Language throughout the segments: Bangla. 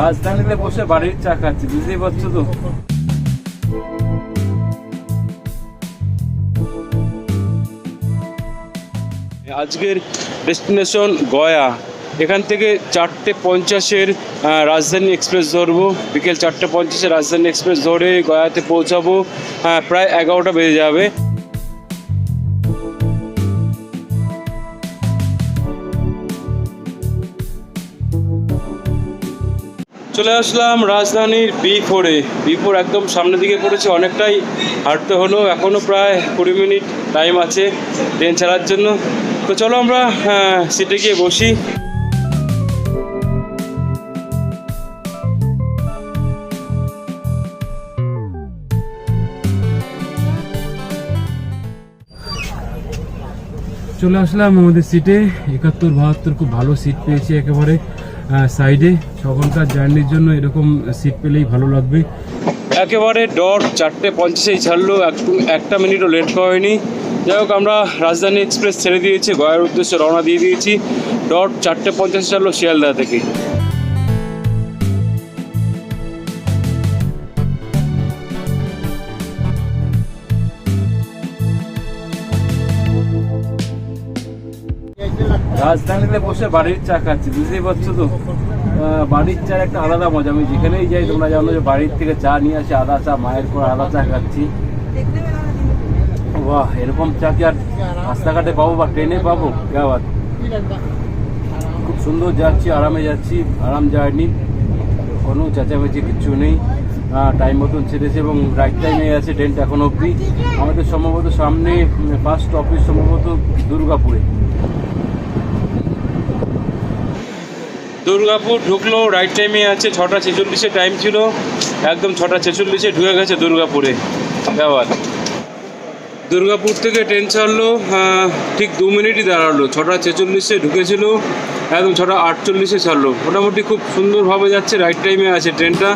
রাজধানীতে বসে বাড়ির চা খাচ্ছি, বুঝতেই পারছ তো? আজকের ডেস্টিনেশন গয়া। এখান থেকে চারটে পঞ্চাশের রাজধানী এক্সপ্রেস ধরবো। বিকেল চারটে পঞ্চাশে রাজধানী এক্সপ্রেস ধরে গয়াতে পৌঁছাবো। প্রায় এগারোটা বেজে যাবে। চলে আসলাম রাজধানীর বি ফোরে। বি ফোর একদম সামনের দিকে পড়েছে অনেকটাই হাঁটতে হলো। এখনও প্রায় কুড়ি মিনিট টাইম আছে ট্রেন ছাড়ার জন্য। তো চলো আমরা সিটে গিয়ে বসি। চলে আসলাম আমাদের সিটে একাত্তর, বাহাত্তর খুব ভালো সিট পেয়েছি একেবারে। সাইডে ছ জার্নির জন্য এরকম সিট পেলেই ভালো লাগবে। একেবারে ডট চারটে পঞ্চাশেই ছাড়লো একটু, একটা মিনিটও লেট হয়নি। যাই হোক, আমরা রাজধানী এক্সপ্রেস ছেড়ে দিয়েছি, গয়ার উদ্দেশ্যে রওনা দিয়ে দিয়েছি। ডট চারটে পঞ্চাশে ছাড়লো শিয়ালদা থেকে। রাজধানীতে বসে বাড়ির চা খাচ্ছি, বুঝতেই পারছ তো? বাড়ির চার একটা আলাদা মজা, আমি যেখানেই যাই তোমরা জানো যে বাড়ির থেকে চা নিয়ে আসি, আদা চা, মায়ের পর আদা চা খাচ্ছি। বাহ, এরকম চা কি আর রাস্তাঘাটে পাবো বা ট্রেনে পাবো? কে বাত খুব সুন্দর যাচ্ছি, আরামে যাচ্ছি, আরাম জার্নি। কোনো চেঁচামেচি কিচ্ছু নেই। টাইম মতন ছেড়েছে এবং রাইট টাইমে আছে ট্রেনটা এখন অবধি। আমাদের সম্ভবত সামনে ফার্স্ট অফিস সম্ভবত দুর্গাপুরে। দুর্গাপুর ঢুকলো রাইট টাইমে আছে ছটা ছেচল্লিশে টাইম ছিল। একদম ছটা ছেচল্লিশে ঢুকে গেছে দুর্গাপুরে। ব্যবহার দুর্গাপুর থেকে ট্রেন ছাড়লো ঠিক দু মিনিটই দাঁড়াল। ছটা ছেচল্লিশে ঢুকেছিল, একদম ছটা আটচল্লিশে ছাড়লো। মোটামুটি খুব সুন্দরভাবে যাচ্ছে রাইট টাইমে আছে ট্রেনটা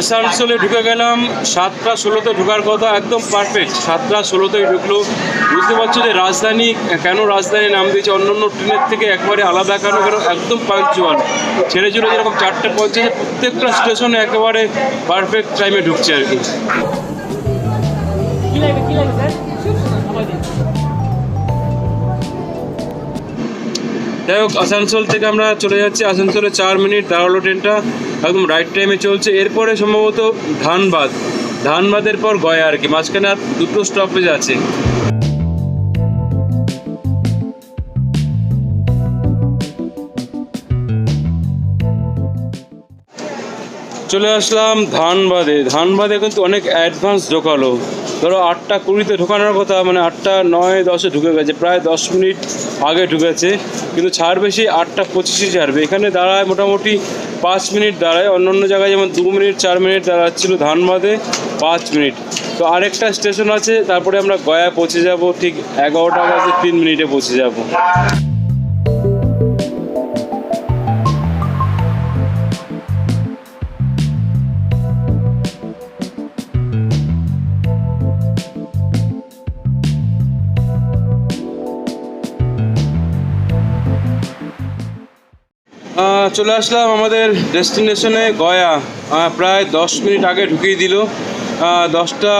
আসানসোলে ঢুকে গেলাম, সাতটা ষোলোতে ঢোকার কথা একদম পারফেক্ট সাতটা ষোলোতেই ঢুকলো। বুঝতে পারছ যে রাজধানী, কেন রাজধানী নাম দিয়েছে? অন্য অন্য ট্রেনের থেকে একবারে আলাদা কেন? কেন? একদম পাঞ্চুয়াল ছেড়ে ছিল যেরকম চারটে পঞ্চাশে প্রত্যেকটা স্টেশনে একেবারে পারফেক্ট টাইমে ঢুকছে আর কি। যাই হোক, আসানসোল থেকে আমরা চলে যাচ্ছি। আসানসোলে চার মিনিট দাঁড়াল ট্রেনটা, একদম রাইট টাইমে চলছে। এরপরে সম্ভবত ধানবাদ। ধানবাদের পর গয়া আর কি, মাঝখানে আর দুটো স্টপেজ আছে। চলে আসলাম ধানবাদে। ধানবাদে কিন্তু অনেক অ্যাডভান্স ঢোকালো। ধরো আটটা কুড়িতে ঢোকানোর কথা মানে আটটা নয়, দশে ঢুকে গেছে, প্রায় দশ মিনিট আগে ঢুকেছে। কিন্তু ছাড় বেশি আটটা পঁচিশে ছাড়বে। এখানে দাঁড়ায় মোটামুটি পাঁচ মিনিট দাঁড়ায়। অন্য অন্য জায়গায় যেমন দু মিনিট, চার মিনিট দাঁড়াচ্ছিল ধানবাদে, পাঁচ মিনিট। তো আরেকটা স্টেশন আছে, তারপরে আমরা গয়া পৌঁছে যাব, ঠিক এগারোটা বাজে তিন মিনিটে পৌঁছে যাব। চলে আসলাম আমাদের ডেস্টিনেশনে গয়া। প্রায় দশ মিনিট আগে ঢুকিয়ে দিল। দশটা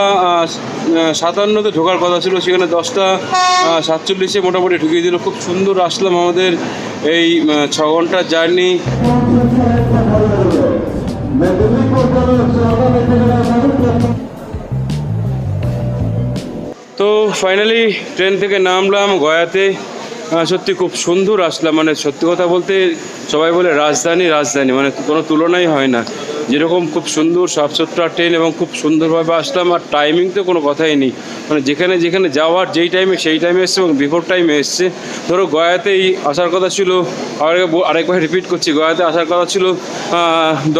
সাতান্নতে ঢোকার কথা ছিল, সেখানে দশটা সাতচল্লিশে মোটামুটি ঢুকিয়ে দিল। খুব সুন্দর আসলাম আমাদের এই ছ ঘণ্টার জার্নি। তো ফাইনালি ট্রেন থেকে নামলাম গয়াতে। সত্যি খুব সুন্দর আসলাম। মানে সত্যি কথা বলতে সবাই বলে রাজধানী রাজধানী। মানে কোনো তুলনাই হয় না। যেরকম খুব সুন্দর সাফসুতরা ট্রেন এবং খুব সুন্দরভাবে আসলাম আর টাইমিং তো কোনো কথাই নেই। মানে যেখানে যেখানে যাওয়ার যেই টাইমে সেই টাইমে এসছে এবং বিফোর টাইমে এসছে। ধরো গয়াতেই আসার কথা ছিল আরেক আরেকবার রিপিট করছি গয়াতে আসার কথা ছিল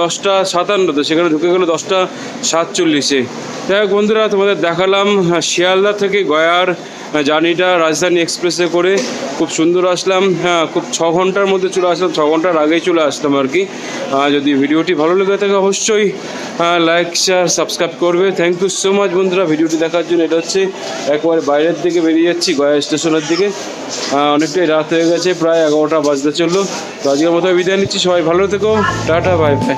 দশটা সাতান্নতে সেখানে ঢুকে গেলো দশটা সাতচল্লিশে। যাই হোক বন্ধুরা তোমাদের দেখালাম আহ, শিয়ালদা থেকে গয়ার জার্নিটা রাজধানী এক্সপ্রেসে করে খুব সুন্দর আসলাম হ্যাঁ খুব ছ ঘণ্টার মধ্যে চলে আসলাম ছ ঘণ্টার আগেই চলে আসলাম আর কি। যদি ভিডিওটি ভালো লেগে থাকে অবশ্যই লাইক শেয়ার সাবস্ক্রাইব করবে। থ্যাংক ইউ সো মাচ বন্ধুরা, ভিডিওটি দেখার জন্য। এটা হচ্ছে একবারে বাইরের দিকে বেরিয়ে যাচ্ছি, গয়া স্টেশনের দিকে। অনেকটাই রাত হয়ে গেছে, প্রায় এগারোটা বাজতে চলল। তো আজকের মতো বিদায় নিচ্ছি, সবাই ভালো থেকো। Tata bye bye